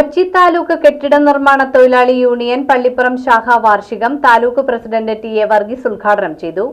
കൊച്ചി താലൂക്ക് കെട്ടിട നിർമ്മാണ തൊഴിലാളി യൂണിയൻ പള്ളിപ്പുറം ശാഖ വാർഷികം taluk president T A Varghese ഉദ്ഘാടനം ചെയ്തു.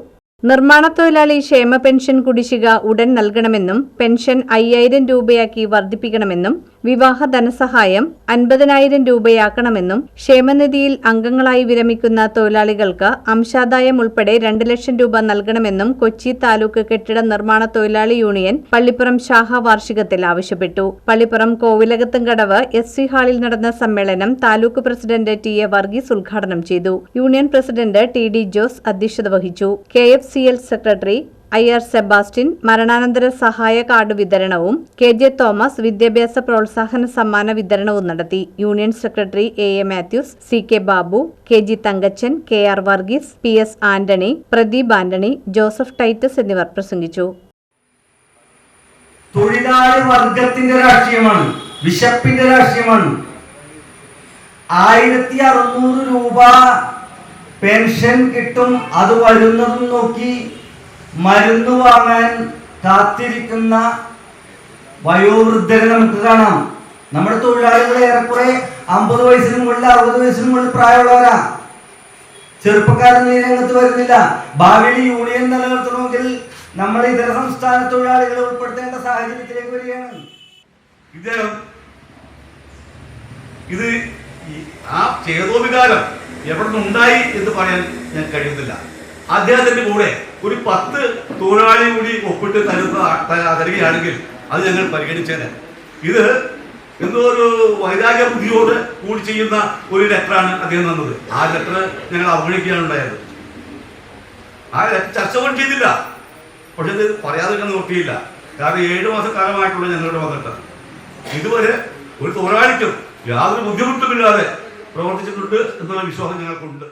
നിർമ്മാണ തൊഴിലാളി ക്ഷേമ പെൻഷൻ കുടിശ്ശിക ഉടൻ നൽകണമെന്നും പെൻഷൻ അയ്യായിരം രൂപയാക്കി വർദ്ധിപ്പിക്കണമെന്നും വിവാഹ ധനസഹായം അൻപതിനായിരം രൂപയാക്കണമെന്നും ക്ഷേമനിധിയിൽ അംഗങ്ങളായി വിരമിക്കുന്ന തൊഴിലാളികൾക്ക് അംശാദായം ഉൾപ്പെടെ രണ്ട് ലക്ഷം രൂപ നൽകണമെന്നും കൊച്ചി താലൂക്ക് കെട്ടിട നിർമ്മാണ തൊഴിലാളി യൂണിയൻ പള്ളിപ്പുറം ശാഖ വാർഷികത്തിൽ ആവശ്യപ്പെട്ടു. പള്ളിപ്പുറം കോവിലകത്തുംകടവ് എസ് സി ഹാളിൽ നടന്ന സമ്മേളനം taluk president T A Varghese ഉദ്ഘാടനം ചെയ്തു. Union president T D Jose അധ്യക്ഷത വഹിച്ചു. K F C L secretary I R Sebastian മരണാനന്തര സഹായ കാർഡ് വിതരണവും കെ ജെ തോമസ് വിദ്യാഭ്യാസ പ്രോത്സാഹന സമ്മാന വിതരണവും നടത്തി. Union secretary A A Mathews C K Babu K G Thankachan K R Varghese P S Antony Pradeep Antony Joseph Titus എന്നിവർ പ്രസംഗിച്ചു. തൊഴിലാളി വർഗത്തിന്റെ രാഷ്ട്രീയമാണ് വിശപ്പിന്റെ രാഷ്ട്രീയമാണ്. ആയിരത്തി അറുന്നൂറ് രൂപ പെൻഷൻ കിട്ടും അത് വരുന്നതും നോക്കി മരുന്ന് വാങ്ങാൻ കാത്തിരിക്കുന്ന വയോവൃദ്ധരെ നമുക്ക് കാണാം. നമ്മുടെ തൊഴിലാളികൾ ഏറെക്കുറെ അമ്പത് വയസ്സിന് മുകളിൽ അറുപത് വയസ്സിന് മുകളിൽ പ്രായമുള്ളവരാ. ചെറുപ്പക്കാരൻ ഈ രംഗത്ത് വരുന്നില്ല. ഭാവിയിൽ യൂണിയൻ നിലനിർത്തണമെങ്കിൽ നമ്മൾ ഇതര സംസ്ഥാന തൊഴിലാളികളെ ഉൾപ്പെടുത്തേണ്ട സാഹചര്യത്തിലേക്ക് വരികയാണ്. ഇദ്ദേഹം ഇത് ആ ചേതോവികാരം എവിടെ നിന്നുണ്ടായി എന്ന് പറയാൻ ഞാൻ കഴിയുന്നില്ല. അദ്ദേഹത്തിന്റെ കൂടെ ഒരു പത്ത് തൊഴിലാളി കൂടി ഒപ്പിട്ട് തരുന്ന തരികയാണെങ്കിൽ അത് ഞങ്ങൾ പരിഗണിച്ചേനെ. ഇത് എന്തോ ഒരു വൈരാഗ്യ ബുദ്ധിയോട് കൂടി ചെയ്യുന്ന ഒരു ലെറ്ററാണ് അദ്ദേഹം തന്നത്. ആ ലെറ്റർ ഞങ്ങൾ അവഗണിക്കുകയാണ് ഉണ്ടായത്. ആ ലെറ്റർ ചർച്ച പോലും ചെയ്തില്ല. പക്ഷെ ഇത് പറയാതെ നോക്കിയില്ല. കാരണം ഏഴു മാസക്കാലമായിട്ടുള്ള ഞങ്ങളുടെ വന്നിട്ട്. ഇതുവരെ ഒരു തൊഴിലാളിക്കും യാതൊരു ബുദ്ധിമുട്ടുമില്ലാതെ പ്രവർത്തിച്ചിട്ടുണ്ട് എന്നുള്ള വിശ്വാസം ഞങ്ങൾക്കുണ്ട്.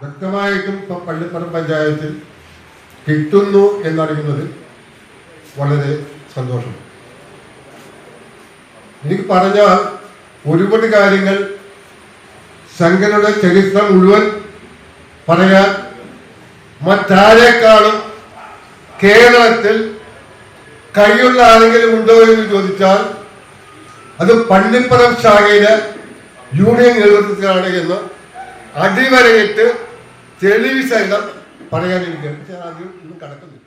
വ്യക്തമായിട്ടും ഇപ്പം പള്ളിപ്പുറം പഞ്ചായത്തിൽ കിട്ടുന്നു എന്നറിയുന്നത് വളരെ സന്തോഷം. എനിക്ക് പറഞ്ഞാൽ ഒരുപാട് കാര്യങ്ങൾ സംഘടനയുടെ ചരിത്രം മുഴുവൻ പറയാൻ മറ്റാരേക്കാളും കേരളത്തിൽ കഴിയുള്ള ആരെങ്കിലും ഉണ്ടോ എന്ന് ചോദിച്ചാൽ അത് പള്ളിപ്പുറം ശാഖയിലെ യൂണിയൻ നേതൃത്വത്തിലാണ് എന്ന് അടിവരയിട്ട് തെളിവ് സഹിതം പറയാൻ എനിക്ക് ആദ്യം ഒന്നും കടക്കുന്നില്ല.